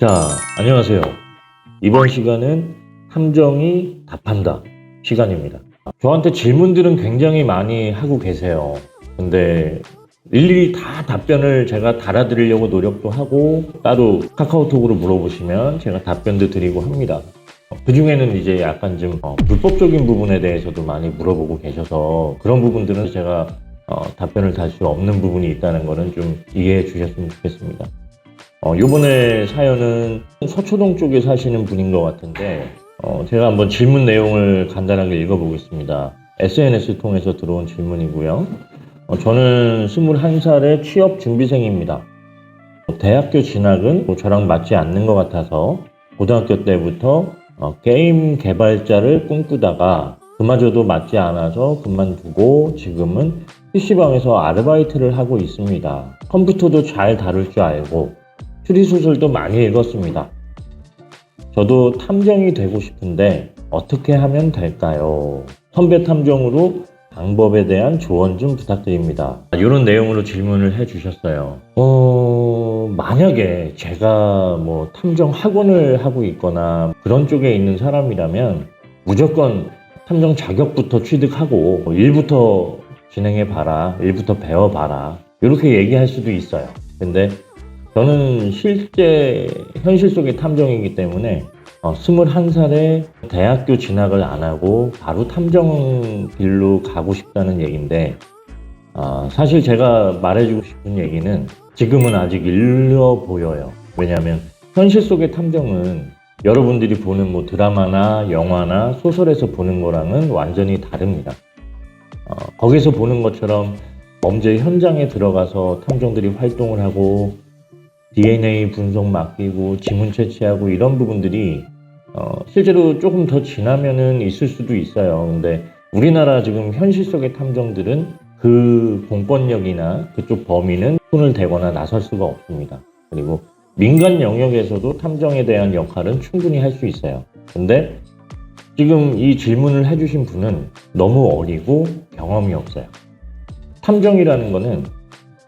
자, 안녕하세요. 이번 시간은 탐정이 답한다 시간입니다. 저한테 질문들은 굉장히 많이 하고 계세요. 근데 일일이 다 답변을 제가 달아드리려고 노력도 하고 따로 카카오톡으로 물어보시면 제가 답변도 드리고 합니다. 그 중에는 이제 약간 좀 어, 불법적인 부분에 대해서도 많이 물어보고 계셔서 그런 부분들은 제가 어, 답변을 달수 없는 부분이 있다는 거는 좀 이해해 주셨으면 좋겠습니다. 어, 요번에 사연은 서초동 쪽에 사시는 분인 것 같은데, 어, 제가 한번 질문 내용을 간단하게 읽어보겠습니다. SNS 통해서 들어온 질문이고요. 어, 저는 21살의 취업 준비생입니다. 어, 대학교 진학은 뭐 저랑 맞지 않는 것 같아서 고등학교 때부터 어, 게임 개발자를 꿈꾸다가 그마저도 맞지 않아서 그만두고 지금은 PC방에서 아르바이트를 하고 있습니다. 컴퓨터도 잘 다룰 줄 알고 추리소설도 많이 읽었습니다. 저도 탐정이 되고 싶은데 어떻게 하면 될까요? 선배 탐정으로 방법에 대한 조언 좀 부탁드립니다. 이런 내용으로 질문을 해 주셨어요. 어, 만약에 제가 뭐 탐정 학원을 하고 있거나 그런 쪽에 있는 사람이라면 무조건 탐정 자격부터 취득하고 일부터 진행해 봐라, 일부터 배워 봐라 이렇게 얘기할 수도 있어요. 근데 저는 실제 현실 속의 탐정이기 때문에 어, 21살에 대학교 진학을 안 하고 바로 탐정 길로 가고 싶다는 얘기인데 아, 사실 제가 말해주고 싶은 얘기는 지금은 아직 일러 보여요. 왜냐하면 현실 속의 탐정은 여러분들이 보는 뭐 드라마나 영화나 소설에서 보는 거랑은 완전히 다릅니다. 어, 거기서 보는 것처럼 범죄 현장에 들어가서 탐정들이 활동을 하고 DNA 분석 맡기고 지문 채취하고 이런 부분들이 어, 실제로 조금 더 지나면은 있을 수도 있어요. 근데 우리나라 지금 현실 속의 탐정들은 그 공권력이나 그쪽 범위는 손을 대거나 나설 수가 없습니다. 그리고 민간 영역에서도 탐정에 대한 역할은 충분히 할 수 있어요. 근데 지금 이 질문을 해주신 분은 너무 어리고 경험이 없어요. 탐정이라는 거는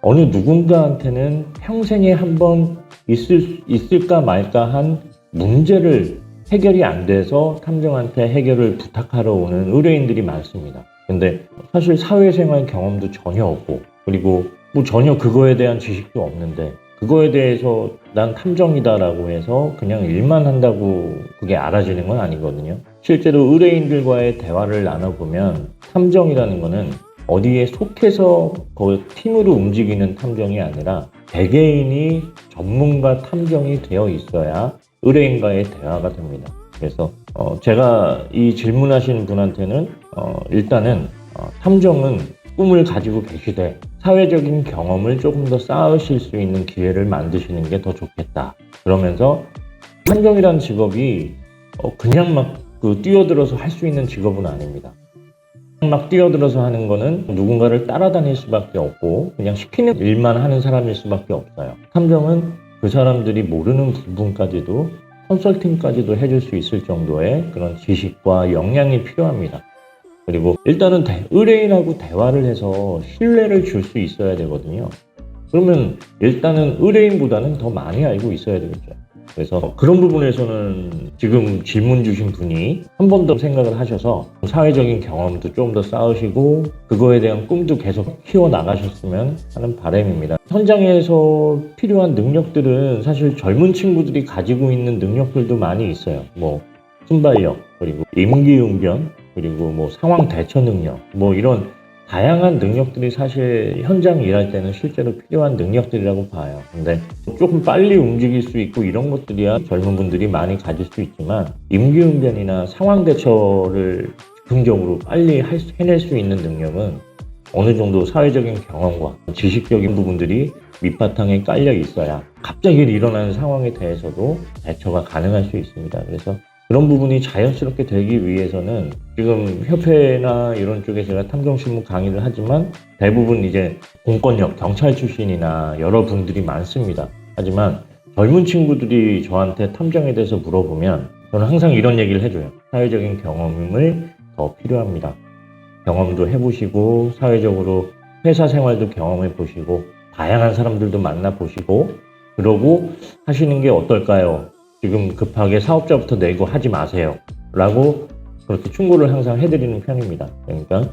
어느 누군가한테는 평생에 한 번 있을, 있을까 말까 한 문제를 해결이 안 돼서 탐정한테 해결을 부탁하러 오는 의뢰인들이 많습니다. 근데 사실 사회생활 경험도 전혀 없고 그리고 뭐 전혀 그거에 대한 지식도 없는데 그거에 대해서 난 탐정이다라고 해서 그냥 일만 한다고 그게 알아지는 건 아니거든요. 실제로 의뢰인들과의 대화를 나눠보면 탐정이라는 거는 어디에 속해서 그 팀으로 움직이는 탐정이 아니라 개개인이 전문가 탐정이 되어 있어야 의뢰인과의 대화가 됩니다. 그래서 어, 제가 이 질문하신 분한테는 어, 일단은 어, 탐정은 꿈을 가지고 계시되 사회적인 경험을 조금 더 쌓으실 수 있는 기회를 만드시는 게 더 좋겠다. 그러면서 탐정이라는 직업이 어, 그냥 막 그 뛰어들어서 할 수 있는 직업은 아닙니다. 막 뛰어들어서 하는 거는 누군가를 따라다닐 수밖에 없고 그냥 시키는 일만 하는 사람일 수밖에 없어요. 탐정은 그 사람들이 모르는 부분까지도 컨설팅까지도 해줄 수 있을 정도의 그런 지식과 역량이 필요합니다. 그리고 일단은 대- 의뢰인하고 대화를 해서 신뢰를 줄 수 있어야 되거든요. 그러면 일단은 의뢰인보다는 더 많이 알고 있어야 되겠죠. 그래서 그런 부분에서는 지금 질문 주신 분이 한 번 더 생각을 하셔서 사회적인 경험도 좀 더 쌓으시고 그거에 대한 꿈도 계속 키워 나가셨으면 하는 바람입니다. 현장에서 필요한 능력들은 사실 젊은 친구들이 가지고 있는 능력들도 많이 있어요. 뭐 순발력 그리고 임기응변 그리고 뭐 상황 대처 능력 뭐 이런 다양한 능력들이 사실 현장 일할 때는 실제로 필요한 능력들이라고 봐요. 근데 조금 빨리 움직일 수 있고 이런 것들이야 젊은 분들이 많이 가질 수 있지만 임기응변이나 상황 대처를 즉흥적으로 빨리 해낼 수 있는 능력은 어느 정도 사회적인 경험과 지식적인 부분들이 밑바탕에 깔려 있어야 갑자기 일어나는 상황에 대해서도 대처가 가능할 수 있습니다. 그래서 그런 부분이 자연스럽게 되기 위해서는 지금 협회나 이런 쪽에 제가 탐정신문 강의를 하지만 대부분 이제 공권력, 경찰 출신이나 여러분들이 많습니다. 하지만 젊은 친구들이 저한테 탐정에 대해서 물어보면 저는 항상 이런 얘기를 해줘요. 사회적인 경험을 더 필요합니다. 경험도 해보시고 사회적으로 회사 생활도 경험해 보시고 다양한 사람들도 만나 보시고 그러고 하시는 게 어떨까요? 지금 급하게 사업자부터 내고 하지 마세요. 라고 그렇게 충고를 항상 해드리는 편입니다. 그러니까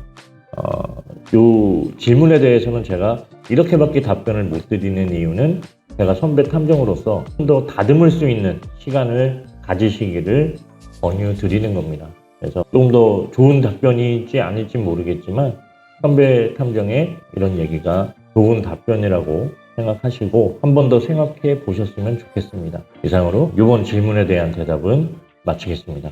어, 요 질문에 대해서는 제가 이렇게밖에 답변을 못 드리는 이유는 제가 선배 탐정으로서 좀 더 다듬을 수 있는 시간을 가지시기를 권유 드리는 겁니다. 그래서 좀 더 좋은 답변이지 아닐지 모르겠지만 선배 탐정의 이런 얘기가 좋은 답변이라고 생각하시고 한 번 더 생각해 보셨으면 좋겠습니다. 이상으로 이번 질문에 대한 대답은 마치겠습니다.